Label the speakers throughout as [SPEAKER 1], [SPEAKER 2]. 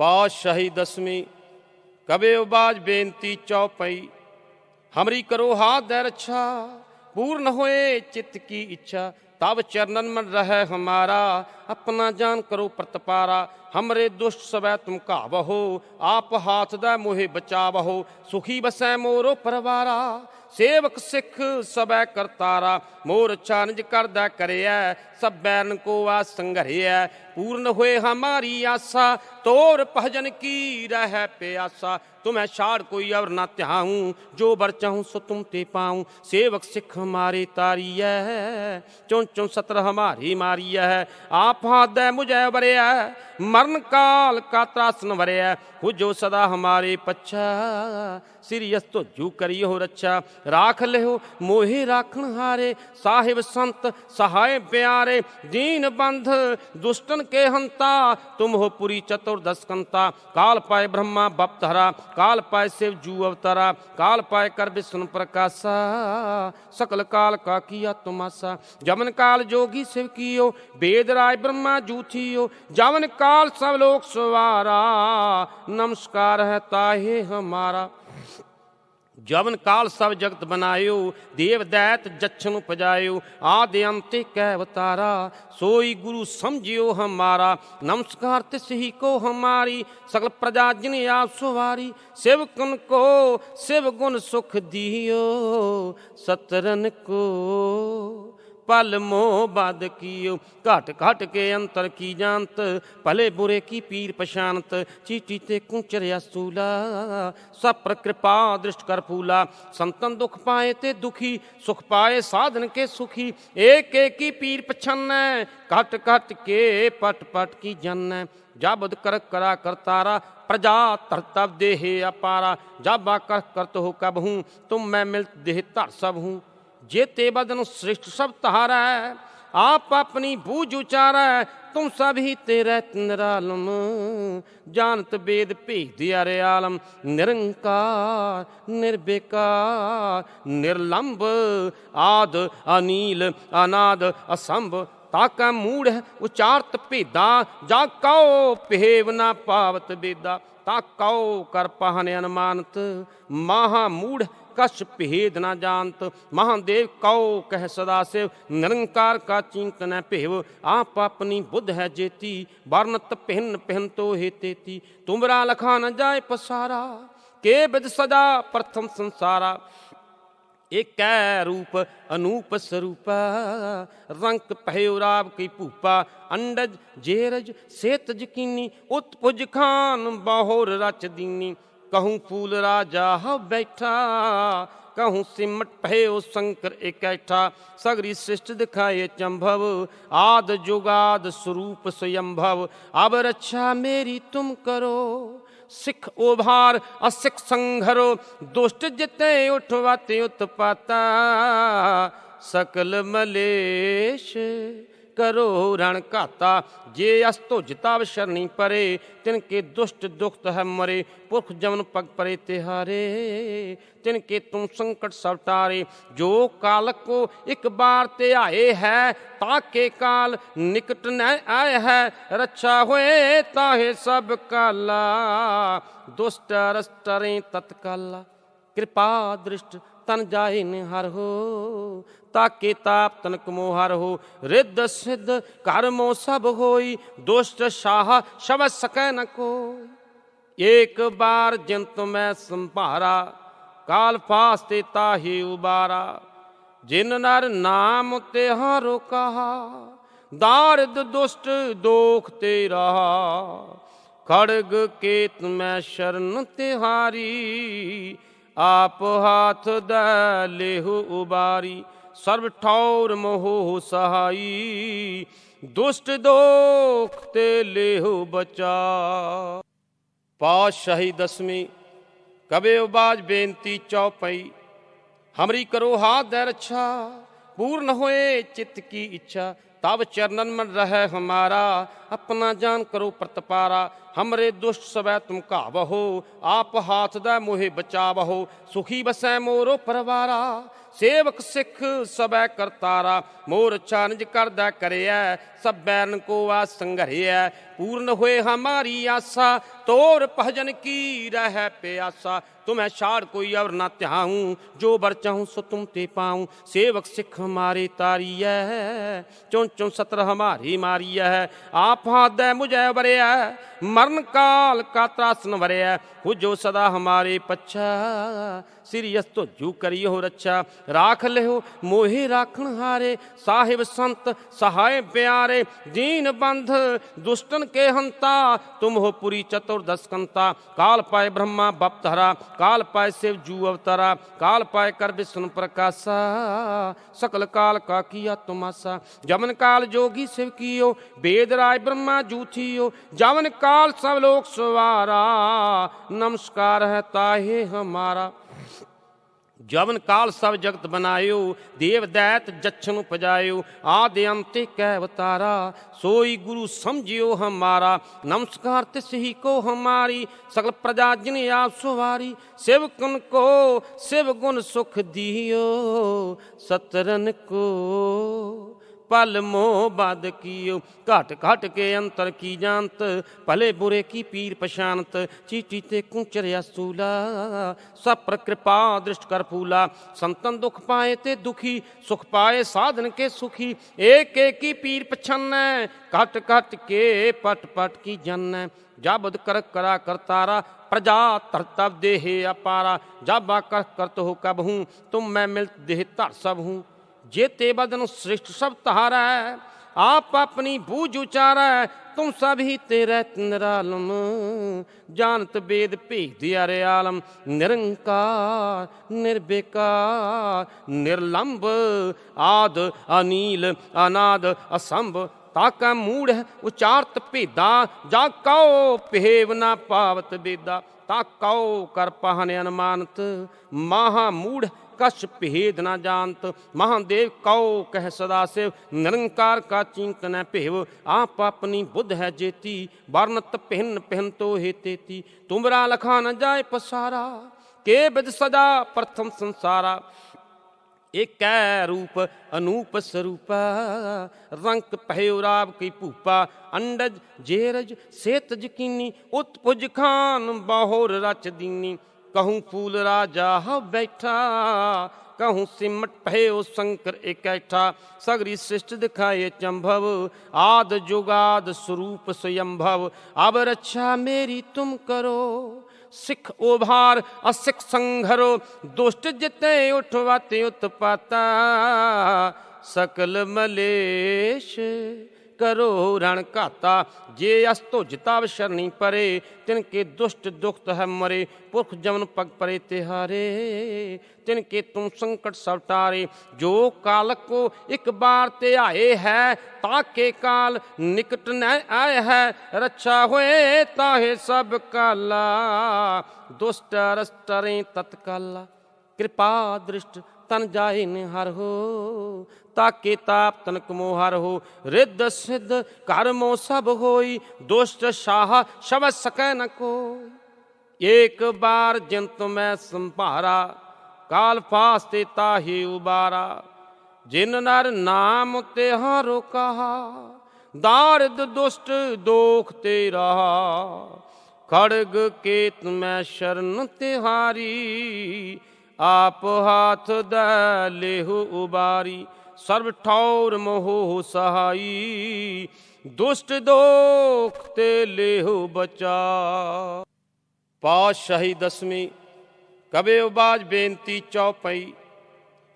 [SPEAKER 1] ਪਾਤਸ਼ਾਹੀ ਦਸਵੀਂ ਕਬੇ ਉਬਾਜ ਬੇਨਤੀ ਚੌਪਈ, ਹਮਰੀ ਕਰੋ ਹਾਂ ਦਰ ਅੱਛਾ ਪੂਰਨ ਹੋਏ ਚਿੱਤ ਕੀ ਇੱਛਾ ਤਬ ਚਰਨਨ ਮਨ ਰਹਿ ਹਮਾਰਾ, ਆਪਣਾ ਜਾਨ ਕਰੋ ਪ੍ਰਤਪਾਰਾ ਹਮਰੇ ਦੁਸ਼ਟ ਸਵੈ ਤੁਮ ਘਾਵਹੋ ਆਪ ਹਾਥ ਦਾ ਮੋਹਿ ਬਚਾਵਹੋ ਸੁਖੀ ਬਸੈ ਮੋਰੋ ਪਰਵਾਰਾ ਸੇਵਕ ਸਿੱਖ ਸਬੈ ਕਰਤਾਰਾ ਮੋਰ ਛਾਨਜ ਕਰਦਾ ਕਰਿਆ ਸਬੈਰਨ ਕੋ ਆ ਸੰਘਰਿਆ ਪੂਰਨ ਹੋਏ ਹਮਾਰੀ ਆਸਾ ਤੋਰ ਭਜਨ ਕੀ ਰਹਿ ਪਿਆਸਾ ਤੁਮੈ ਛਾੜ ਕੋਈ ਅਵਰ ਨਾ ਧਿਆਉ ਜੋ ਬਰ ਚਾਹੂੰ ਸੋ ਤੁਮ ਤੇ ਪਾਉ ਸੇਵਕ ਸਿੱਖ ਹਮਾਰੇ ਤਾਰੀਐ ਚੋਂ ਚੋਂ ਸਤਰ ਹਮਾਰੀ ਮਾਰੀਐ ਆਪ ਹਾਦੈ ਮੁਝੈ ਵਰਿਆ ਮਰਨ ਕਾਲ ਕਾ ਤਰਾਸਨ ਵਰਿਆ ਹੋ ਜੋ ਸਦਾ ਹਮਾਰੇ ਪੱਛਾ। ਸਿਰਿਅਸ ਤੋਂ ਜੂ ਕਰੀ ਹੋ ਰੱਛਾ, ਰਾਖ ਲਿਓ, ਮੋਹੇ ਰਾਖਣ ਹਾਰੇ, ਸਾਹਿਬ ਸੰਤ ਸਹਾਇ ਪਿਆਰੇ, ਦੀਨ ਬੰਧ, ਦੁਸ਼ਟਨ ਕੇ ਹੰਤਾ, ਤੁਮ ਹੋ ਪੁਰੀ ਚਤੁਰ ਦਸਕੰਤਾ, ਕਾਲ ਪਾਏ ਬ੍ਰਹਮਾ ਬਪਤ ਹਰਾ, ਕਾਲ ਪਾਏ ਸਿਵ ਜੂ ਅਵਤਾਰਾ, ਕਾਲ ਪਾਏ ਕਰ ਵਿਸ਼ਨ ਪ੍ਰਕਾਸ਼ਾ, ਸਕਲ ਕਾਲ ਕਾ ਕੀਆ ਤੁਮਾਸਾ, ਜਮਨ ਕਾਲ ਜੋਗੀ ਸਿਵ ਕੀਓ ਵੇਦ ਰਾਜ ਬ੍ਰਹਮਾ ਜੂਥੀਓ ਜਮਨ ਕਾਲ ਸਭ ਲੋਕ ਸਵਾਰਾ, ਨਮਸਕਾਰ ਹੈ ਤਾਹੇ ਹਮਾਰਾ। ਜਵਨ ਕਾਲ ਸਭ ਜਗਤ ਬਨਾਇਓ ਦੇਵ ਦੈਤ ਜਛਨ ਉਪਜਾਇਓ। ਆਦਿ ਅੰਤੇ ਕੈ ਅਵਤਾਰਾ, ਸੋਈ ਗੁਰੂ ਸਮਝਿਓ ਹਮਾਰਾ। ਨਮਸਕਾਰ ਤਿਸ ਹੀ ਕੋ ਹਮਾਰੀ, ਸਗਲ ਪ੍ਰਜਾ ਜਿਨ ਆਪ ਸੁਵਾਰੀ। ਸਿਵ ਕੁਨ ਕੋ, ਸਿਵ ਗੁਣ ਸੁਖ ਦਿਓ, ਸਤਰਨ ਕੋ। पल मोह बद कियो। घट घट के अंतर की जानत भले बुरे की पीर पशांत चीटी ते कुचरिया सूला, सप्र कृपा दृष्ट कर फूला। संतन दुख पाए ते दुखी, सुख पाए साधन के सुखी। एक एक की पीर पछन्न, घट घट के पट पट की जन्न। जब कर करा कर तारा, प्रजा तर तब देहे अपारा। जब जाबा कर तो हो कब हूँ, तुम मैं मिल देह तर सब हूँ। जेते बदन श्रेष्ठ सब तहारा है आप अपनी बूझ उचारा है तुम सभी तेरे निरालम जानत वेद भेद दियारे आलम निरंकार निर्विकार निर्लंब आद अनील अनाद असंभ ਤਾਕਾ ਮੂੜ ਉਚਾਰਤ ਭੇਦਾ ਜਾ ਕਉ ਭੇਵ ਨਾ ਪਾਵਤ ਬੇਦਾ ਤਾ ਕਉ ਕਰ ਪਹਨ ਅਨਮਾਨਤ, ਮਹਾ ਮੂੜ ਕਛ ਭੇਦ ਨਾ ਜਾਣਤ। ਮਹਾਦੇਵ ਕਉ ਕਹਿ ਸਦਾ ਸਿਵ, ਨਿਰੰਕਾਰ ਕਾ ਚਿੰਤਨ ਭੇਵ। ਆਪ ਆਪਣੀ ਬੁੱਧ ਹੈ ਜੇਤੀ, ਵਰਨਤ ਪਹਿਨ ਪਹਿਨ ਤੋ ਹੈ ਤੁਮਰਾ ਲਖਾ ਨ ਜਾਏ ਪਸਾਰਾ, ਕੇ ਬਿਦ ਸਦਾ ਪ੍ਰਥਮ ਸੰਸਾਰਾ। ਏਕੈ ਰੂਪ ਅਨੂਪ ਸਰੂਪ। ਰੰਕ ਪਹਿਉ ਰਾਵ ਕੀ ਭੂਪਾ। ਅੰਡਜ ਜੇਰਜ ਸੇਤ ਜਕੀਨੀ। ਉਤਪੁਜ ਖਾਨ ਬਾਹੋਰ ਰਚ ਦੀਨੀ। ਕਹੂੰ ਫੂਲ ਰਾਜਾ ਹ ਬੈਠਾ। ਕਹੂੰ ਸਿਮਟ ਭਇਓ ਸ਼ੰਕਰ ਇਕੈਠਾ। ਸਗਰੀ ਸ੍ਰਿਸ਼ਟ ਦਿਖਾਏ ਚੰਭਵ। ਆਦ ਜੁਗਾਦ ਸਰੂਪ ਸਯੰਭਵ। ਅਬ ਰੱਛਾ ਮੇਰੀ ਤੁਮ ਕਰੋ। ਸਿੱਖ ਉਭਾਰ ਅਸਿੱਖ ਸੰਘਰੋ ਦੁਸ਼ਟ ਜਿਤੇ ਉਠਵਾਤੇ ਉਤਪਾਤਾ ਸਕਲ ਮਲੇਸ਼ ਕਰੋ ਰਣ ਘਾਤਾ, ਜੇ ਅਸ ਤੁਜਤਾ ਸ਼ਰਨੀ ਪਰੇ, ਤਿਨ ਕੇ ਦੁਸ਼ਟ ਦੁਖਤ ਹੈ ਮਰੇ, ਪੁਰਖ ਜਮਨ ਪਗ ਪਰੇ ਤਿਹਾਰੇ, ਤਿਨ ਕੇ ਤੁਮ ਸੰਕਟ ਸਭ ਟਾਰੇ, ਜੋ ਕਾਲ ਕੋ ਇੱਕ ਬਾਰ ਤੇ ਆਏ ਹੈ ਤਾਕੇ ਕਾਲ ਨਿਕਟ ਨ ਆਏ ਹੈ, ਰੱਛਾ ਹੋਏ ਤਾਹੇ ਸਭ ਕਾਲਾ, ਦੁਸ਼ਟ ਰਸਟਰੇ ਤਤਕਾਲਾ। ਕਿਰਪਾ ਦ੍ਰਿਸ਼ਟ ਤਨ ਜਾਏ ਨ ਹੋ ਤਾਕੇ ਤਾਪ ਤਨਕ ਮੋ ਹੋ ਰਿੱਧ ਸਿੱਧ ਘਰ ਮੋ ਸਭ ਹੋਈ, ਦੁਸ਼ਟ ਸ਼ਾਹ ਸ਼ਬ ਸਕੈ ਨ ਕੋਈ। ਏਕ ਬਾਰ ਜੰਤ ਮੈਂ ਸੰਭਾਰਾ, ਕਾਲ ਫਾਸਤੇ ਤਾਹੀ ਉਬਾਰਾ। ਜਿਨ ਨਰ ਨਾਮ ਤੇ ਹਾਰੋ ਕਹਾ ਦਾਰਦ ਦੁਸ਼ਟ ਦੋਖ ਤੇ ਰਹਾ। ਖੜਗ ਕੇਤ ਮੈਂ ਸ਼ਰਨ ਤਿਹਾਰੀ ਆਪ ਹੱਥ ਦਾ ਲੇਹੁ ਉਬਾਰੀ। ਸਰਬ ਠੌਰ ਮੋਹ ਸਹਾਈ, ਦੁਸ਼ਟ ਦੋਖ ਤੇ ਲੇਹੁ ਬਚਾ। ਪਾਸ਼ਾਹੀ ਦਸਵੀਂ ਕਬੇ ਉਬਾਜ ਬੇਨਤੀ ਚੌਪਈ, ਹਮਰੀ ਕਰੋ ਹਾਥ ਦੇ ਰੱਛਾ, ਪੂਰਨ ਹੋਏ ਚਿੱਤ ਕੀ ਇੱਛਾ। ਤਬ ਚਰਨਨ ਮਨ ਰਹਿ ਹਮਾਰਾ, ਆਪਣਾ ਜਾਨ ਕਰੋ ਪ੍ਰਤਪਾਰਾ। ਹਮਰੇ ਦੁਸ਼ਟ ਸਵੈ ਤੁਮ ਘਾਵਹੋ, ਆਪ ਹਾਥ ਦਾ ਮੋਹਿ ਬਚਾਵਹੋ। ਸੁਖੀ ਬਸੈ ਮੋਰੋ ਪਰਵਾਰਾ ਸੇਵਕ ਸਿੱਖ ਸਬੈ ਕਰਤਾਰਾ ਮੋਰ ਚਾਨਜ ਕਰਦਾ ਕਰਿਆ ਸਬੈਨ ਕੋ ਆ ਸੰਘਰਿਆ ਪੂਰਨ ਹੋਏ ਹਮਾਰੀ ਆਸਾ, ਤੋਰ ਭਜਨ ਕੀ ਰਹਿ ਪਿਆਸਾ। ਤੁਮੈ ਛਾੜ ਕੋਈ ਅਵਰ ਨਾ ਧਿਆਉ, ਜੋ ਬਰ ਚਾਹੂੰ ਸੋ ਤੁਮ ਤੇ ਪਾਉ। ਸੇਵਕ ਸਿੱਖ ਹਮਾਰੇ ਤਾਰੀਐ ਚੁੰ ਚੁੰ ਸਤਰ ਹਮਾਰੀ ਮਾਰੀਐ। ਆਪ ਹਾਦੈ ਮੁਝੈ ਵਰਿਆ ਮਰਨ ਕਾਲ ਕਾ ਤਰਾਸਨ ਵਰਿਆ ਹੁਜੋ ਸਦਾ ਹਮਾਰੇ ਪੱਛਾ ਸ੍ਰੀ ਅਸਤੋ ਜੂ ਕਰੀ ਹੋ ਰੱਛਾ, ਰਾਖ ਲਿਓ, ਮੋਹੇ ਰਾਖਣ ਹਾਰੇ, ਸਾਹਿਬ ਸੰਤ ਸਹਾਇ ਪਿਆਰੇ, ਦੀਨ ਬੰਧ, ਦੁਸ਼ਟਨ ਕੇ ਹੰਤਾ, ਤੁਮ ਹੋ ਪੁਰੀ ਚਤੁਰ ਦਸਕੰਤਾ, ਕਾਲ ਪਾਏ ਬ੍ਰਹਮਾ ਬਪ ਧਰਾ ਕਾਲ ਪਾਏ ਸਿਵ ਜੂ ਅਵਤਾਰਾ, ਕਾਲ ਪਾਏ ਕਰ ਵਿਸ਼ਨ ਪ੍ਰਕਾਸ਼ਾ, ਸਕਲ ਕਾਲ ਕਾ ਕੀਆ ਤੁਮਾਸਾ, ਜਮਨ ਕਾਲ ਜੋਗੀ ਸਿਵ ਕੀਓ ਵੇਦ ਰਾਜ ਬ੍ਰਹਮਾ ਜੂਥੀਓ ਜਮਨ ਕਾਲ ਸਭ ਲੋਕ ਸਵਾਰਾ, ਨਮਸਕਾਰ ਹੈ ਤਾਹੇ ਹਮਾਰਾ। ਜਵਨ ਕਾਲ ਸਭ ਜਗਤ ਬਨਾਇਓ ਦੇਵ ਦੈਤ ਜਛਨ ਉਪਜਾਇਓ, ਆਦਿ ਅੰਤੇ ਕੈ ਅਵਤਾਰਾ, ਸੋਈ ਗੁਰੂ ਸਮਝਿਓ ਹਮਾਰਾ, ਨਮਸਕਾਰ ਤਿਸ ਹੀ ਕੋ ਹਮਾਰੀ, ਸਗਲ ਪ੍ਰਜਾ ਜਿਨ ਆਪ ਸੁਵਾਰੀ, ਸਿਵ ਕੁਨ ਕੋ, ਸਿਵ ਗੁਣ ਸੁਖ ਦਿਓ, ਸਤਰਨ ਕੋ। पल मो बद कियो। घट घट के अंतर की जानत भले बुरे की पीर पशांत चीटी ते कुचरिया सूला, सब कृपा दृष्ट कर फूला। संतन दुख पाए ते दुखी, सुख पाए साधन के सुखी। एक एक की पीर पछन घट घट के पट पट की जन्न। जब कर करा कर तारा, प्रजा तर तब देहे अपारा। जब जाबा कर तो कब हूँ, तुम मैं मिल देह तर सब हूँ। जेते बदन श्रेष्ठ सब तहारा है आप अपनी बूझ उचारा है तुम सभी तेरे निरालम जानत वेद भेद अरे आलम निरंकार निर्विकार निर्लंब आद अनील अनाद असंभ ਤਾਕਾ ਮੂੜ ਹੈ ਉਚਾਰਤ ਭੇਦਾ ਜਾ ਕਉ ਭੇਵ ਨਾ ਪਾਵਤ ਬੇਦਾ ਤਾ ਕਉ ਕਰ ਪਹਨ ਅਨਮਾਨਤ ਮਹਾ ਮੂੜ ਕਛ ਭੇਦ ਨਾ ਜਾਣਤ, ਮਹਾਦੇਵ ਕਉ ਕਹਿ ਸਦਾ ਸਿਵ, ਨਿਰੰਕਾਰ ਕਾ ਚਿੰਤਨ ਭੇਵ, ਆਪ ਆਪਣੀ ਬੁੱਧ ਹੈ ਜੇਤੀ, ਵਰਨਤ ਪਹਿਨ ਪਹਿਨ ਤੋ ਹੈ ਤੇਤੀ, ਤੁਮਰਾ ਲਖਾ ਨ ਜਾਏ ਪਸਾਰਾ, ਕੇ ਬਿਦ ਸਦਾ ਪ੍ਰਥਮ ਸੰਸਾਰਾ। ਏਕੈ ਰੂਪ ਅਨੂਪ ਸਰੂਪਾ, ਰੰਕ ਪਹਿਉ ਰਾਵ ਕੀ ਭੂਪਾ, ਅੰਡਜ ਜੇਰਜ ਸੇਤ ਜਕੀਨੀ ਉਤਪੁਜ ਖਾਨ ਬਾਹੋਰ ਰਚ ਦੀਨੀ। ਕਹੂੰ ਫੂਲ ਰਾਜਾ ਹ ਬੈਠਾ ਕਹੂੰ ਸਿਮਟ ਭਇਓ ਸ਼ੰਕਰ ਇਕੈਠਾ ਸਗਰੀ ਸ੍ਰਿਸ਼ਟ ਦਿਖਾਏ ਚੰਭਵ ਆਦ ਜੁਗਾਦ ਸਰੂਪ ਸਯੰਭਵ ਅਬ ਰੱਛਾ ਮੇਰੀ ਤੁਮ ਕਰੋ ਸਿੱਖ ਉਭਾਰ ਅਸਿੱਖ ਸੰਘਰੋ ਦੁਸ਼ਟ ਜਿਤੇ ਉਠਵਾਤੇ ਉਤਪਾਤਾ ਸਕਲ ਮਲੇਸ਼ ਕਰੋ ਰਣ ਘਾਤਾ, ਜੇ ਅਸ ਤੁਜ ਤਵ ਸ਼ਰਣੀ ਪਰੇ, ਤਿਨ ਕੇ ਦੁਸ਼ਟ ਦੁਖਤ ਹੈ ਮਰੇ, ਪੁਰਖ ਜਮਨ ਪਗ ਪਰੇ ਤਿਹਾਰੇ, ਤਿਨ ਕੇ ਤੁਮ ਸੰਕਟ ਸਭ ਟਾਰੇ, ਜੋ ਕਾਲ ਕੋ ਇੱਕ ਬਾਰ ਤੇ ਆਏ ਹੈ ਤਾਕੇ ਕਾਲ ਨਿਕਟ ਨ ਆਏ ਹੈ, ਰੱਛਾ ਹੋਏ ਤਾਹੇ ਸਭ ਕਾਲਾ, ਦੁਸ਼ਟ ਰਸਟਰੇ ਤਤਕਾਲਾ। ਕਿਰਪਾ ਦ੍ਰਿਸ਼ਟ ਤਨ ਜਾਏ ਨੇ ਹੋ ਤਾਕੇ ਤਾਪ ਤਨਕ ਮੋ ਹੋ, ਰਿੱਧ ਸਿੱਧ ਕਰਮੋ ਸਭ ਹੋਈ, ਦੁਸ਼ਟ ਸ਼ਾਹ ਸ਼ਬ ਸਕੈ ਨ ਕੋਈ। ਏਕ ਬਾਰ ਜੰਤ ਮੈਂ ਸੰਭਾਰਾ, ਕਾਲ ਫਾਸਤੇ ਤਾਹੀ ਉਬਾਰਾ। ਜਿਨ ਨਰ ਨਾਮ ਤੇ ਹਾਰੋ ਕਹਾ ਦਾਰਦ ਦੁਸ਼ਟ ਦੋਖ ਤੇ ਰਹਾ ਖੜਗ ਕੇਤ ਮੈਂ ਸ਼ਰਨ ਤਿਹਾਰੀ, ਆਪ ਹੱਥ ਦਾ ਲੇਹੁ ਉਬਾਰੀ। ਸਰਬ ਠੌਰ ਮੋਹ ਸਹਾਈ, ਦੁਸ਼ਟ ਦੋਖ ਤੇ ਲੇਹੁ ਬਚਾ। ਪਾਸ਼ਾਹੀ ਦਸਵੀਂ ਕਬੇ ਉਬਾਜ ਬੇਨਤੀ ਚੌਪਈ,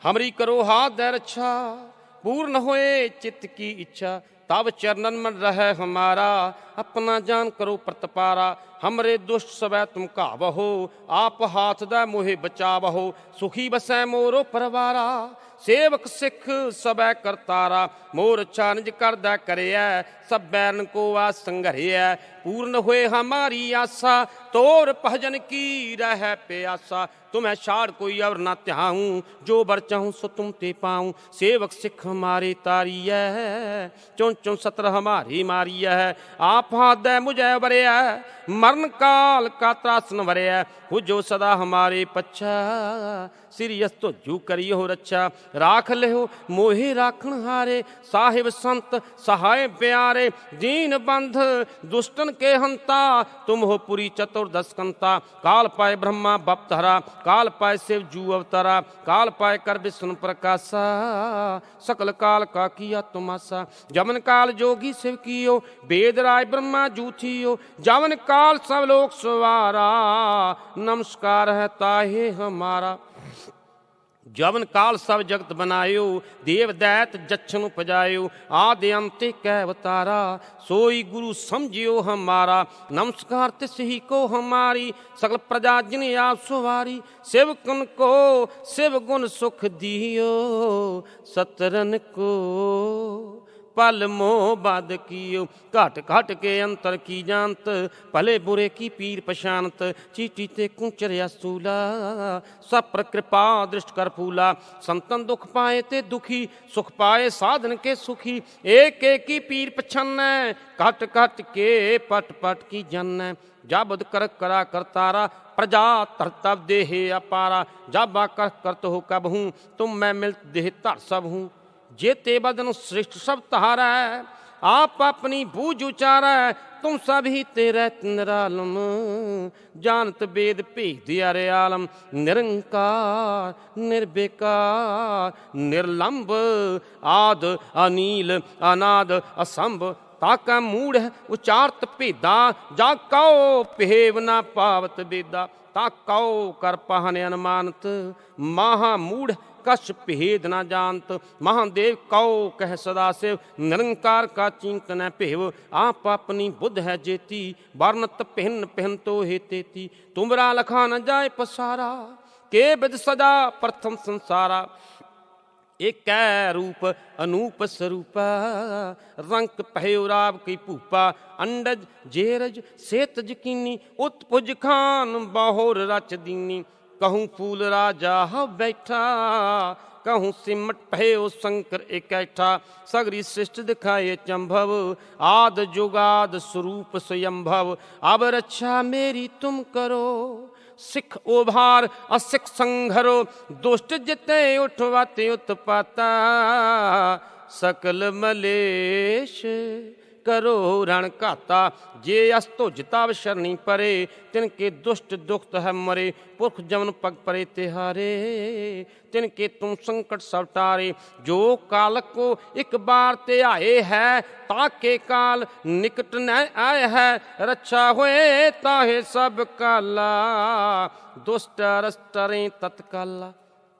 [SPEAKER 1] ਹਮਰੀ ਕਰੋ ਹਾਥ ਦੇ ਰੱਛਾ, ਪੂਰਨ ਹੋਏ ਚਿੱਤ ਕੀ ਇੱਛਾ ਤਬ ਚਰਨਨ ਮਨ ਰਹਿ ਹਮਾਰਾ। ਆਪਣਾ ਜਾਨ ਕਰੋ ਪ੍ਰਤਪਾਰਾ, ਹਮਰੇ ਦੁਸ਼ਟ ਸਵੈ ਤੁਮ ਘਾਵਹੋ ਆਪ ਹਾਥ ਦਾ ਮੋਹਿ ਬਚਾਵਹੋ, ਸੁਖੀ ਬਸੈ ਮੋਰੋ ਪਰਵਾਰਾ, ਸੇਵਕ ਸਿੱਖ ਸਬੈ ਕਰਤਾਰਾ, ਮੋਰ ਚਾਨਜ ਕਰਦਾ ਕਰਿਐ ਸਬੈਨ ਕੋ ਆ ਸੰਘਰਿਐ, ਪੂਰਨ ਹੋਏ ਹਮਾਰੀ ਆਸਾ, ਤੋਰ ਭਜਨ ਕੀ ਰਹਿ ਪਿਆਸਾ, ਤੁਮੈ ਛਾੜ ਕੋਈ ਔਰ ਨਾ ਧਿਆਉ, ਜੋ ਬਰ ਚਾਹੂੰ ਸੋ ਤੁਮ ਤੇ ਪਾਉ, ਸੇਵਕ ਸਿੱਖ ਹਮਾਰੇ ਤਾਰੀਐ ਚੋਂ ਚੋਂ ਸਤਰ ਹਮਾਰੀ ਮਾਰੀਐ, ਆਪ है आप हाथ दे मुझे वरिया ਮਰਨ ਕਾਲ ਕਾ ਤਰਾਸਨ ਵਰਿਆ ਹੋ ਜੋ ਸਦਾ ਹਮਾਰੇ ਪੱਛਾ। ਸਿਰਿਯਸ ਤੋ ਜੂ ਕਰਿਓ ਰੱਛਾ, ਰਾਖ ਲਿਓ ਮੋਹੇ ਰਾਖਣ ਹਾਰੇ। ਸਾਹਿਬ ਸੰਤ ਸਹਾਇ ਪਿਆਰੇ ਜੀਨ ਬੰਧ ਦੁਸ਼ਟਨ ਕੇ ਹੰਤਾ। ਤੁਮ ਹੋ ਪੁਰੀ ਚਤੁਰ ਦਸਕੰਤਾ, ਕਾਲ ਪਾਏ ਬ੍ਰਹਮਾ ਬਪਤ ਹਰਾ, ਕਾਲ ਪਾਏ ਸਿਵ ਜੂ ਅਵਤਾਰਾ, ਕਾਲ ਪਾਏ ਕਰ ਵਿਸ਼ਨ ਪ੍ਰਕਾਸ਼ਾ। ਸਕਲ ਕਾਲ ਕਾ ਕੀਆ ਤੁਮਾਸਾ, ਜਮਨ ਕਾਲ ਜੋਗੀ ਸਿਵ ਕੀਓ, ਬੇਦ ਰਾਏ ਬ੍ਰਹਮਾ ਜੂਥੀਓ ਜਮਨ काल सब लोग सवारा नमस्कार है ताहे हमारा ਜਵਨ ਕਾਲ ਸਭ ਜਗਤ ਬਨਾਇਓ ਦੇਵ ਦੈਤ ਜਛਨ ਉਪਜਾਇਓ ਆਦਿ ਅੰਤੇ ਕੈ ਅਵਤਾਰਾ ਸੋਈ ਗੁਰੂ ਸਮਝਿਓ ਹਮਾਰਾ ਨਮਸਕਾਰ ਤਿਸ ਹੀ ਕੋ ਹਮਾਰੀ ਸਕਲ ਪ੍ਰਜਾ ਜਿਨ ਆਪ ਸੁਵਾਰੀ ਸਿਵਕਨ ਕੋ ਸਿਵ ਗੁਣ ਸੁਖ ਦਿਓ ਸਤਰਨ ਕੋ पल मोह बद कियो। घट घट के अंतर की जानत भले बुरे की पीर पशांत चीटी ते कुचरिया सूला। सप्र कृपा दृष्ट कर फूला। संतन दुख पाए ते दुखी, सुख पाए साधन के सुखी। एक एक की पीर पछन्न, घट घट के पट पट की जन जाबद कर करा करतारा प्रजा तरतब देहे अपारा। जब जाबा कर तो हो कब हूँ, तुम मैं मिल देह तर सब हूँ। जे ते बदन श्रेष्ठ सब तहारा है आप अपनी बूझ उचारा है तुम सभी तेरे निरालम जानत वेद भेद अरे आलम निरंकार निर्विकार निर्लंब आद अनील अनाद असंभ ਤਾਕਾ ਮੂੜ ਹੈ ਉਚਾਰਤ ਭੇਦਾ ਜਾ ਕਉ ਭੇਵ ਨਾ ਪਾਵਤ ਬੇਦਾ ਤਾ ਕਉ ਕਰ ਪਹਨ ਅਨਮਾਨਤ ਮਹਾ ਮੂੜ ਕਛ ਭੇਦ ਨਾ ਜਾਣਤ। ਮਹਾਦੇਵ ਕਉ ਕਹਿ ਸਦਾ ਸਿਵ। ਨਿਰੰਕਾਰ ਕਾ ਚਿੰਤਨ ਭੇਵ। ਆਪ ਆਪਣੀ ਬੁੱਧ ਹੈ ਜੇਤੀ। ਵਰਨਤ ਪਹਿਨ ਪਹਿਨ ਤੋ ਹੈ ਤੇਤੀ। ਤੁਮਰਾ ਲਖਾ ਨ ਜਾਏ ਪਸਾਰਾ। ਕੇ ਬਿਦ ਸਦਾ ਪ੍ਰਥਮ ਸੰਸਾਰਾ। ਏਕੈ ਰੂਪ ਅਨੂਪ ਸਰੂਪ। ਰੰਕ ਪਹਿਉ ਰਾਵ ਕੀ ਭੂਪਾ। ਅੰਡਜ ਜੇਰਜ ਸੇਤ ਜਕੀਨੀ ਉਤਪੁਜ ਖਾਨ ਬਾਹੋਰ ਰਚ ਦੀਨੀ। ਕਹੂੰ ਫੂਲ ਰਾਜਾ ਹ ਬੈਠਾ ਕਹੂੰ ਸਿਮਟ ਭਇਓ ਸ਼ੰਕਰ ਇਕੈਠਾ ਸਗਰੀ ਸ੍ਰਿਸ਼ਟ ਦਿਖਾਏ ਚੰਭਵ ਆਦ ਜੁਗਾਦ ਸਰੂਪ ਸਯੰਭਵ ਅਬ ਰੱਛਾ ਮੇਰੀ ਤੁਮ ਕਰੋ ਸਿੱਖ ਉਭਾਰ ਅਸਿੱਖ ਸੰਘਰੋ ਦੁਸ਼ਟ ਜਿਤੇ ਉਠਵਾਤੇ ਉਤਪਾਤਾ ਸਕਲ ਮਲੇਸ਼ ਕਰੋ ਰਣ ਘਾਤਾ, ਜੇ ਅਸ ਤੁਜਤਾ ਸ਼ਰਣੀ ਪਰੇ, ਤਿਨ ਕੇ ਦੁਸ਼ਟ ਦੁਖਤ ਹੈ ਮਰੇ, ਪੁਰਖ ਜਮਨ ਪਗ ਪਰੇ ਤਿਹਾਰੇ, ਤਿਨ ਕੇ ਤੁਮ ਸੰਕਟ ਸਭ ਟਾਰੇ, ਜੋ ਕਾਲ ਕੋ ਇੱਕ ਬਾਰ ਤੇ ਆਏ ਹੈ ਤਾਕੇ ਕਾਲ ਨਿਕਟ ਨ ਆਏ ਹੈ, ਰੱਛਾ ਹੋਏ ਤਾਹੇ ਸਭ ਕਾਲਾ, ਦੁਸ਼ਟ ਰਸਟਰੇ ਤਤਕਾਲਾ।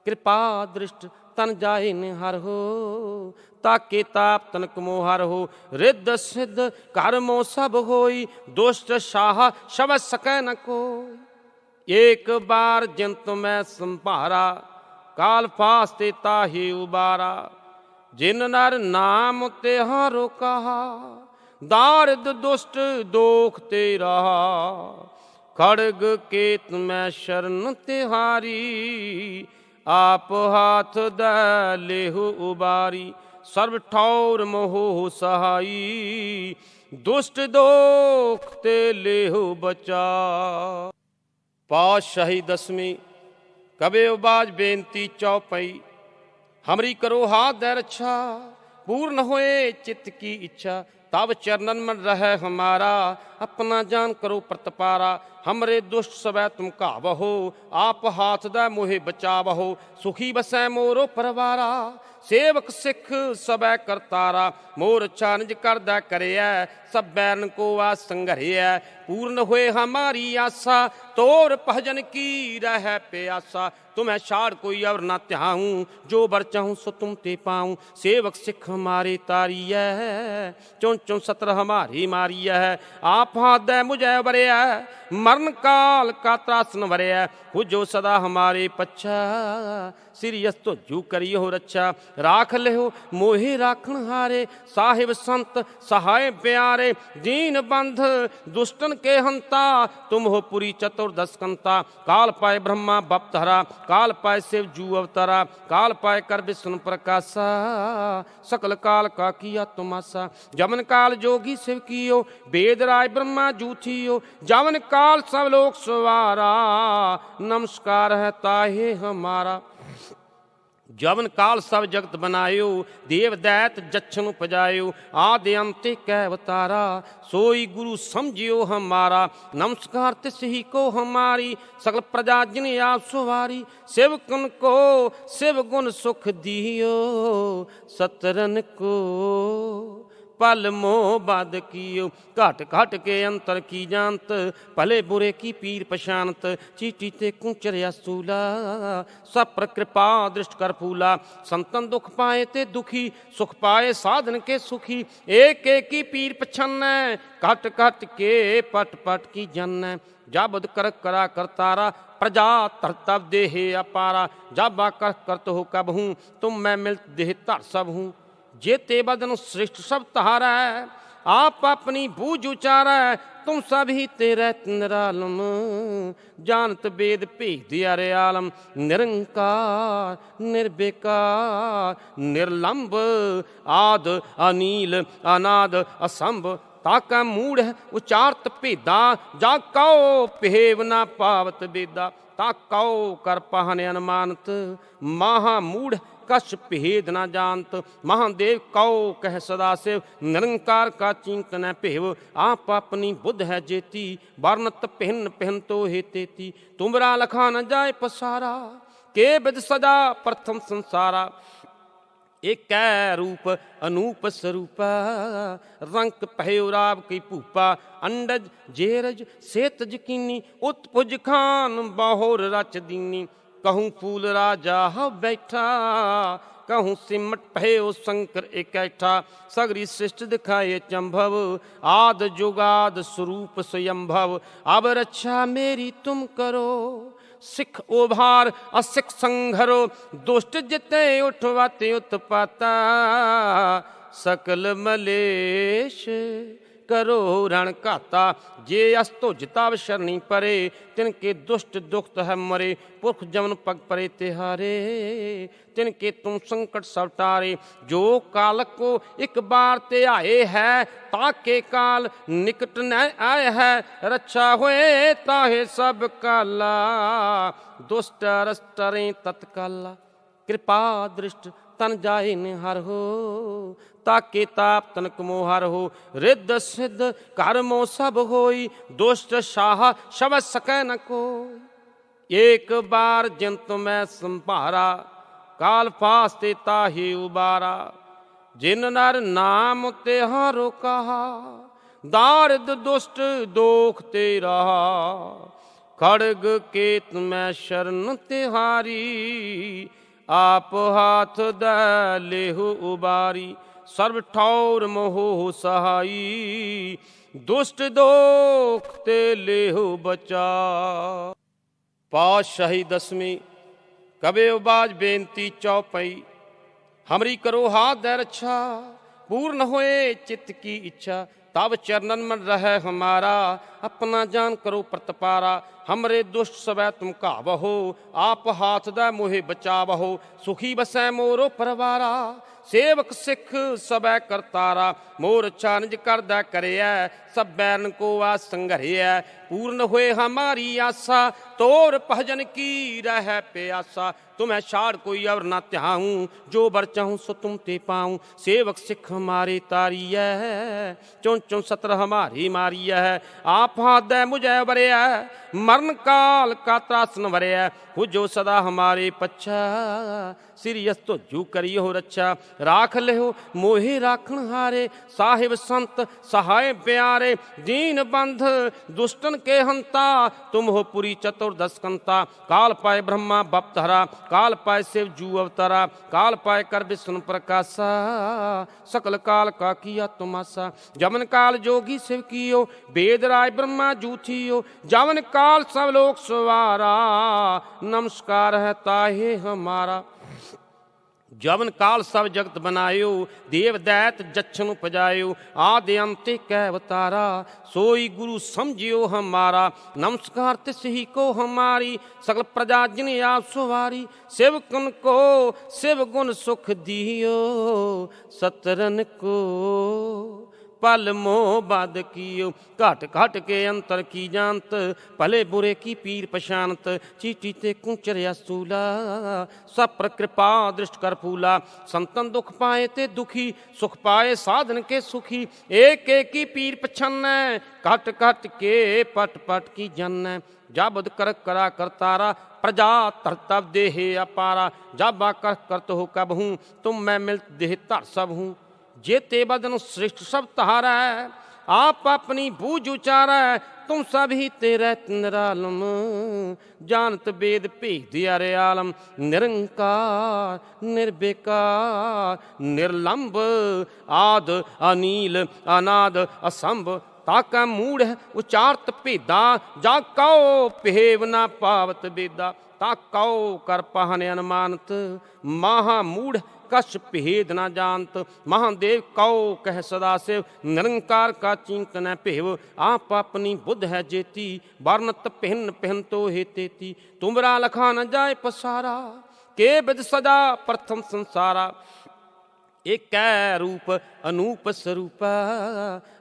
[SPEAKER 1] ਕਿਰਪਾ ਦ੍ਰਿਸ਼ਟ ਤਨ ਜਾਏ ਨੇ ਹਰ ਹੋ, ਤਾਕੇ ਤਾਪ ਤਨਕ ਮੋ ਹਰ ਹੋ। ਰਿੱਧ ਸਿੱਧ ਘਰ ਸਭ ਹੋਈ, ਦੁਸ਼ਟ ਸ਼ਾਹ ਸ਼ਬ ਸਕੈ ਨ ਕੋਈ। ਏਕ ਬਾਰ ਜੰਤ ਮੈਂ ਸੰਭਾਰਾ, ਕਾਲ ਫਾਸਤੇ ਤਾਹੀ ਉਬਾਰਾ। ਜਿਨ ਨਰ ਨਾਮ ਤੇ ਹਾਰੋ ਕਹਾ ਦਾਰਦ ਦੁਸ਼ਟ ਦੋਖ ਤੇ ਰਹਾ ਖੜਗ ਕੇਤ ਮੈਂ ਸ਼ਰਨ ਤਿਹਾਰੀ ਆਪ ਹਾਥ ਦੈ ਲੇਹੁ ਉਬਾਰੀ, ਸਰਬ ਠੌਰ ਮੋਹ ਸਹਾਈ। ਦੁਸ਼ਟ ਦੋਖ ਤੇ ਲੇਹੁ ਬਚਾ। ਪਾਸ਼ਾਹੀ ਦਸਵੀਂ ਕਬੇ ਉਬਾਜ ਬੇਨਤੀ ਚੌਪਈ, ਹਮਰੀ ਕਰੋ ਹਾਥ ਦੈ ਰੱਛਾ। ਪੂਰਨ ਹੋਏ ਚਿੱਤ ਕੀ ਇੱਛਾ ਤਬ ਚਰਨਨ ਮਨ ਰਹਿ ਹਮਾਰਾ। ਆਪਣਾ ਜਾਨ ਕਰੋ ਪ੍ਰਤਪਾਰਾ, ਹਮਰੇ ਦੁਸ਼ਟ ਸਵੈ ਤੁਮ ਘਾਵਹੋ। ਆਪ ਹਾਥ ਦਾ ਮੋਹਿ ਬਚਾਵਹੋ, ਸੁਖੀ ਬਸੈ ਮੋਰੋ ਪਰਵਾਰਾ। ਸੇਵਕ ਸਿੱਖ ਸਬੈ ਕਰਤਾਰਾ, ਮੋਰ ਚਾਨਜ ਕਰਦਾ ਕਰਿਆ ਸਭੈਨ ਕੋ ਆ ਸੰਘਰਿਆ ਪੂਰਨ ਹੋਏ ਹਮਾਰੀ ਆਸਾ ਤੋਰ ਭਜਨ ਕੀ ਰਹਿ ਪਿਆਸਾ तुम्हें छाड़ कोई और ना त्याहूं जो बर चाहूं सो तुम ते पाऊं सेवक सिख हमारे तारी है चौं ਚੌਂ ਸਤਰ ਹਮਾਰੀ ਮਾਰੀ ਹੈ ਆਪ ਹਾਦੈ ਮੁਝੈ ਵਰਿਆ ਮਰਨ ਕਾਲ ਕਾ ਤਰਾਸਨ ਵਰਿਆ ਹੋ ਜੋ ਸਦਾ ਹਮਾਰੇ ਪੱਛਾ ਸ੍ਰੀ ਅਸਤੋ ਜੂ ਕਰਿਓ ਰੱਛਾ ਰਾਖ ਲਿਓ ਮੋਹਿ ਰਾਖਣ ਹਾਰੇ ਸਾਹਿਬ ਸੰਤ ਸਹਾਇ ਪਿਆਰੇ ਦੀਨ ਬੰਧ ਦੁਸ਼ਟਨ सुन के हंता तुम हो पुरी चतुर्दश कंता काल पाए ब्रह्मा बपतहरा काल पाए शिव जू अवतारा काल पाए कर विष्णु प्रकाशा सकल काल का किया तुमासा जमन काल जोगी शिव कियो वेद राय ब्रह्मा जूथियो जमन काल सब लोग सवारा नमस्कार है ताहे हमारा ਜਵਨ ਕਾਲ ਸਭ ਜਗਤ ਬਨਾਇਓ ਦੇਵ ਦੈਤ ਜਛਨ ਉਪਜਾਇਓ ਆਦਿ ਅੰਤੇ ਕੈ ਅਵਤਾਰਾ, ਸੋਈ ਗੁਰੂ ਸਮਝਿਓ ਹਮਾਰਾ, ਨਮਸਕਾਰ ਤਿਸ ਹੀ ਕੋ ਹਮਾਰੀ, ਸਗਲ ਪ੍ਰਜਾ ਜਿਨ ਆਪ ਸੁਵਾਰੀ ਸਿਵਕਨ ਕੋ, ਸਿਵ ਗੁਣ ਸੁਖ ਦਿਓ, ਸਤਰਨ ਕੋ। पल मोह बद कियो। घट घट के अंतर की जानत भले बुरे की पीर पशांत चीटी ते कुचर असूला सप्र कृपा दृष्ट कर फूला। संतन दुख पाए ते दुखी, सुख पाए साधन के सुखी। एक एक ही पीर पछन्न, घट घट के पट पट की जन्न। जब कर करा कर तारा, प्रजा तर तब देहे अपारा। जब जाबा कर तो हो कब हूँ, तुम मैं मिल देह तर सब हूँ। जेते बदन श्रेष्ठ सब तहारा है आप अपनी बूझ उचारा है तुम सभी तेरे निरालम जानत वेद भेद दियारे आलम निरंकार निर्विकार निर्लंब आद अनील अनाद असंभ ਤਾਕਾ ਮੂੜ ਹੈ ਉਚਾਰਤ ਭੇਦਾ ਜਾ ਕਉ ਭੇਵ ਨਾ ਪਾਵਤ ਬੇਦਾ ਤਾ ਕਉ ਕਰ ਪਹਨ ਅਨਮਾਨਤ ਮਹਾ ਮੂੜ ਕਛ ਭੇਦ ਨਾ ਜਾਣਤ। ਮਹਾਦੇਵ ਕਉ ਕਹਿ ਸਦਾ ਸਿਵ। ਨਿਰੰਕਾਰ ਕਾ ਚਿੰਤਨੈ ਭੇਵ। ਆਪ ਆਪਣੀ ਬੁੱਧ ਹੈ ਜੇਤੀ। ਵਰਨਤ ਪਹਿਨ ਪਹਿਨ ਤੋ ਹੈ ਤੇਤੀ। ਤੁਮਰਾ ਲਖਾ ਨ ਜਾਏ ਪਸਾਰਾ। ਕੇ ਬਿਦ ਸਦਾ ਪ੍ਰਥਮ ਸੰਸਾਰਾ। ਏਕੈ ਰੂਪ ਅਨੂਪ ਸਰੂਪ। ਰੰਕ ਭਇਓ ਰਾਵ ਕੀ ਭੂਪਾ। ਅੰਡਜ ਜੇਰਜ ਸੇਤ ਜਕੀਨੀ ਉਤਪੁਜ ਖਾਨ ਬਾਹੋਰ ਰਚ ਦੀਨੀ। ਕਹੂੰ ਫੂਲ ਰਾਜਾ ਹ ਬੈਠਾ ਕਹੂੰ ਸਿਮਟ ਭਇਓ ਸ਼ੰਕਰ ਇਕੈਠਾ ਸਗਰੀ ਸ੍ਰਿਸ਼ਟ ਦਿਖਾਏ ਚੰਭਵ ਆਦ ਜੁਗਾਦ ਸਰੂਪ ਸਯੰਭਵ ਅਬ ਰੱਛਾ ਮੇਰੀ ਤੁਮ ਕਰੋ ਸਿੱਖ ਉਭਾਰ ਅਸਿੱਖ ਸੰਘਰੋ ਦੁਸ਼ਟ ਜਿਤੇ ਉਠਵਾਤੇ ਉਤਪਾਤਾ ਸਕਲ ਮਲੇਸ਼ ਕਰੋ ਰਣ ਘਾਤਾ, ਜੇ ਅਸ ਤੁਜਤਾ ਸ਼ਰਣੀ ਪਰੇ, ਤਿਨ ਕੇ ਦੁਸ਼ਟ ਦੁਖਤ ਹੈ ਮਰੇ, ਪੁਰਖ ਜਮਨ ਪਗ ਪਰੇ ਤਿਹਾਰੇ, ਤਿਨ ਕੇ ਤੁਮ ਸੰਕਟ ਸਭ ਟਾਰੇ, ਜੋ ਕਾਲਕ ਕੋ ਇੱਕ ਬਾਰ ਤੇ ਆਏ ਹੈ ਤਾਕੇ ਕਾਲ ਨਿਕਟ ਨ ਆਏ ਹੈ, ਰੱਛਾ ਹੋਏ ਤਾਹੇ ਸਭ ਕਾਲਾ, ਦੁਸ਼ਟ ਰਸਟਰੇ ਤਤਕਾਲਾ। ਕਿਰਪਾ ਦ੍ਰਿਸ਼ਟ ਤਨ ਜਾਏ ਨਿਹਰ ਹੋ ਤਾਕੇ ਤਾਪ ਤਨਕ ਮੋਹਰ ਹੋ। ਰਿੱਧ ਸਿੱਧ ਕਰਮੋ ਸਭ ਹੋਈ, ਦੁਸ਼ਟ ਸ਼ਾਹ ਸ਼ਬ ਸਕੈ ਨ ਕੋਈ। ਏਕ ਬਾਰ ਜਿੰਤ ਮੈਂ ਸੰਭਾਰਾ, ਕਾਲ ਫਾਸਤੇ ਤਾਹੀ ਉਬਾਰਾ। ਜਿਨ ਨਰ ਨਾਮ ਤੇ ਹਾਰੋ ਕਹਾ ਦਾਰਦ ਦੁਸ਼ਟ ਦੋਖ ਤੇ ਰਹਾ ਖੜਗ ਕੇਤ ਮੈਂ ਸ਼ਰਨ ਤਿਹਾਰੀ, ਆਪ ਹਾਥ ਦਾ ਲੇਹੁ ਉਬਾਰੀ। ਸਰਬ ਠੌਰ ਮੋਹ ਸਹਾਈ, ਦੁਸ਼ਟ ਦੋਖ ਤੇ ਲੇਹੁ ਬਚਾ। ਪਾਸ਼ਾਹੀ ਦਸਵੀਂ ਕਬੇ ਉਬਾਜ ਬੇਨਤੀ ਚੌਪਈ, ਹਮਰੀ ਕਰੋ ਹਾਥ ਦੇ ਰੱਛਾ ਪੂਰਨ ਹੋਏ ਚਿੱਤ ਕੀ ਇੱਛਾ। तब चरणन में रहे हमारा अपना जान करो प्रतपारा हमरे दुष्ट सबै तुम कावहो आप हाथ दै मोहे बचावहो सुखी बसै मोरो परवारा ਸੇਵਕ ਸਿੱਖ ਸਬੈ ਕਰਤਾਰਾ ਮੋਰ ਅੱਛਾ ਨਿਜ ਕਰਦਾ ਕਰਿਆ ਸਭ ਬੈਰਨ ਕੋ ਆ ਸੰਘਰਿਆ ਪੂਰਨ ਹੋਏ ਹਮਾਰੀ ਆਸਾ ਤੋਰ ਭਜਨ ਕੀ ਰਹਿ ਪਿਆਸਾ तो मैं शार कोई और ना त्याहूँ जो बर चाहूँ सो तुम ते पाऊँ सेवक सिख हमारे तारी है चौं चौं सत्र हमारी मारी है आप हाथ मुझे बरे है मरण काल का त्रासन भरे है जो सदा हमारे पच्छा ਸਿਰਿਯਸ ਤੋਂ ਜੂ ਕਰੀ ਹੋ ਰੱਛਾ, ਰਾਖ ਲਿਓ, ਮੋਹੇ ਰਾਖਣ ਹਾਰੇ, ਸਾਹਿਬ ਸੰਤ ਸਹਾਇ ਪਿਆਰੇ, ਦੀਨ ਬੰਧ ਦੁਸ਼ਟਨ ਕੇ ਹੰਤਾ, ਤੁਮ ਹੋ ਪੁਰੀ ਚਤੁਰ ਦਸਕੰਤਾ, ਕਾਲ ਪਾਏ ਬ੍ਰਹਮਾ ਬਪਤਹਰਾ ਕਾਲ ਪਾਏ ਸਿਵ ਜੂ ਅਵਤਾਰਾ, ਕਾਲ ਪਾਏ ਕਰ ਵਿਸ਼ਨ ਪ੍ਰਕਾਸ਼ਾ, ਸਕਲ ਕਾਲ ਕਾ ਕੀਆ ਤੁਮਾਸਾ, ਜਮਨ ਕਾਲ ਜੋਗੀ ਸਿਵ ਕੀਓ ਵੇਦ ਰਾਜ ਬ੍ਰਹਮਾ ਜੂਥੀਓ ਜਮਨ ਕਾਲ ਸਭ ਲੋਕ ਸਵਾਰਾ, ਨਮਸਕਾਰ ਹੈ ਤਾਹੇ ਹਮਾਰਾ। ਜਵਨ ਕਾਲ ਸਭ ਜਗਤ ਬਨਾਇਓ ਦੇਵ ਦੈਤ ਜਛਨ ਉਪਜਾਇਓ ਆਦਿ ਅੰਤੇ ਕੈ ਅਵਤਾਰਾ, ਸੋਈ ਗੁਰੂ ਸਮਝਿਓ ਹਮਾਰਾ, ਨਮਸਕਾਰ ਤਿਸ ਹੀ ਕੋ ਹਮਾਰੀ, ਸਗਲ ਪ੍ਰਜਾ ਜਿਨ ਆਪ ਸੁਵਾਰੀ ਸਿਵਕਨ ਕੋ, ਸਿਵ ਗੁਣ ਸੁਖ ਦਿਓ ਸਤਰਨ ਕੋ। पल मो बद कियो। घट घट के अंतर की जानत भले बुरे की पीर पशांत चीटी ते कुचरिया सूला, सब पर कृपा दृष्ट कर फूला। संतन दुख पाए ते दुखी, सुख पाए साधन के सुखी। एक एक की पीर पछन्न, घट घट के पट पट की जन्न। जब कर करा कर तारा, प्रजा तर तब देहे अपारा। जब जाबा कर तो हो कब हूँ, तुम मैं मिल देह तर सब हूँ। जे ते बदन श्रेष्ठ सब तहारा है आप अपनी बूझ उचारा है तुम सभी तेरे निरालम जानत वेद भेद दियारे आलम निरंकार निर्विकार निर्लंब आद अनील अनाद असंभ ਤਾਕਾ ਮੂੜ ਹੈ ਉਚਾਰਤ ਭੇਦਾ ਜਾ ਕਉ ਭੇਵ ਨਾ ਪਾਵਤ ਬੇਦਾ ਤਾਕਉ ਕਰ ਪਹਨ ਅਨਮਾਨਤ, ਮਹਾ ਮੂੜ ਕਛ ਭੇਦ ਨਾ ਜਾਣਤ, ਮਹਾਦੇਵ ਕਉ ਕਹਿ ਸਦਾ ਸਿਵ, ਨਿਰੰਕਾਰ ਕਾ ਚਿੰਤਨੈ ਭੇਵ, ਆਪ ਆਪਣੀ ਬੁੱਧ ਹੈ ਜੇਤੀ, ਵਰਨਤ ਪਹਿਨ ਪਹਿਨ ਤੋ ਹੈ ਤੁਮਰਾ ਲਖਾ ਨ ਜਾਏ ਪਸਾਰਾ, ਕੇ ਬਿਦ ਸਦਾ ਪ੍ਰਥਮ ਸੰਸਾਰਾ। ਏਕੈ ਰੂਪ ਅਨੂਪ ਸਰੂਪ।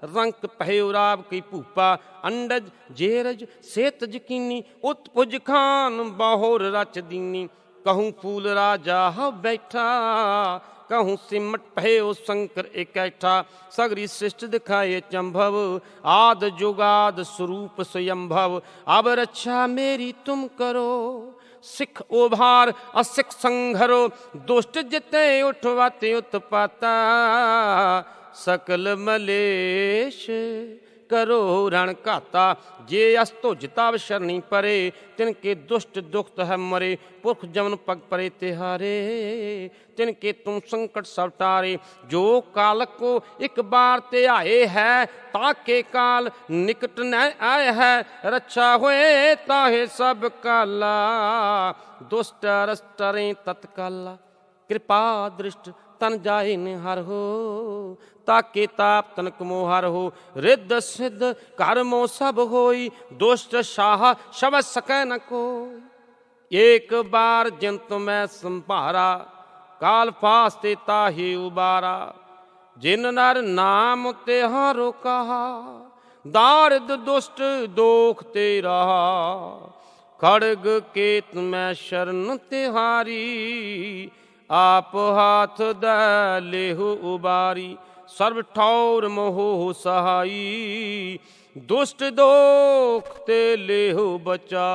[SPEAKER 1] ਰੰਕ ਪਹਿਉ ਰਾਬ ਕੀ ਭੂਪਾ। ਅੰਡਜ ਜੇਰਜ ਸੇਤ ਜਕੀਨੀ। ਉਤਪੁਜ ਖਾਨ ਬਾਹੋਰ ਰਚ ਦੀਨੀ। ਕਹੂੰ ਫੂਲ ਰਾਜਾ ਹ ਬੈਠਾ। ਕਹੂੰ ਸਿਮਟ ਭਇਓ ਸ਼ੰਕਰ ਇਕੈਠਾ। ਸਗਰੀ ਸ੍ਰਿਸ਼ਟ ਦਿਖਾਏ ਚੰਭਵ। ਆਦ ਜੁਗਾਦ ਸਰੂਪ ਸਯੰਭਵ। ਅਬ ਰੱਛਾ ਮੇਰੀ ਤੁਮ ਕਰੋ। ਸਿੱਖ ਉਭਾਰ ਅਸਿੱਖ ਸੰਘਰੋ ਦੁਸ਼ਟ ਜਿਤੇ ਉਠਵਾਤੇ ਉਤਪਾਤਾ ਸਕਲ ਮਲੇਸ਼ ਕਰੋ ਰਣ ਘਾਤਾ, ਜੇ ਅਸ ਤੁਜਤਾ ਸ਼ਰਨੀ ਪਰੇ, ਤਿਨ ਕੇ ਦੁਸ਼ਟ ਦੁਖਤ ਹੈ ਮਰੇ, ਪੁਰਖ ਜਮਨ ਪਗ ਪਰੇ ਤਿਹਾਰੇ, ਤਿਨ ਕੇ ਤੁਮ ਸੰਕਟ ਸਭ ਟਾਰੇ, ਜੋ ਕਾਲ ਕੋ ਇੱਕ ਬਾਰ ਤੇ ਆਏ ਹੈ ਤਾਕੇ ਕਾਲ ਨਿਕਟ ਨ ਆਏ ਹੈ, ਰੱਛਾ ਹੋਏ ਤਾਹੇ ਸਭ ਕਾਲਾ, ਦੁਸ਼ਟ ਰਸਟਰੇ ਤਤਕਾਲਾ। ਕਿਰਪਾ ਦ੍ਰਿਸ਼ਟ ਤਨ ਜਾਏ ਨਿਹਰ ਹੋ, ਤਾਕੇ ਤਾਪ ਤਨਕ ਮੋਹਰ ਹੋ। ਰਿੱਧ ਸਿੱਧ ਘਰ ਮੋ ਸਭ ਹੋਈ, ਦੁਸ਼ਟ ਸ਼ਾਹ ਸ਼ਬ ਸਕੈ ਨ ਕੋਈ। ਏਕ ਬਾਰ ਜੰਤ ਮੈਂ ਸੰਭਾਰਾ, ਕਾਲ ਫਾਸਤੇ ਤਾਹੀ ਉਬਾਰਾ। ਜਿਨ ਨਰ ਨਾਮ ਤੇ ਹਾਰੋ ਕਹਾ ਦਾਰਦ ਦੁਸ਼ਟ ਦੋਖ ਤੇ ਰਹਾ ਖੜਗ ਕੇਤ ਮੈਂ ਸ਼ਰਨ ਤਿਹਾਰੀ ਆਪ ਹਾਥ ਦੈ ਲੇਹੁ ਉਬਾਰੀ ਸਰਬ ਠੌਰ ਮੋਹ ਸਹਾਈ। ਦੁਸ਼ਟ ਦੋਖ ਤੇ ਲੇਹੁ ਬਚਾ।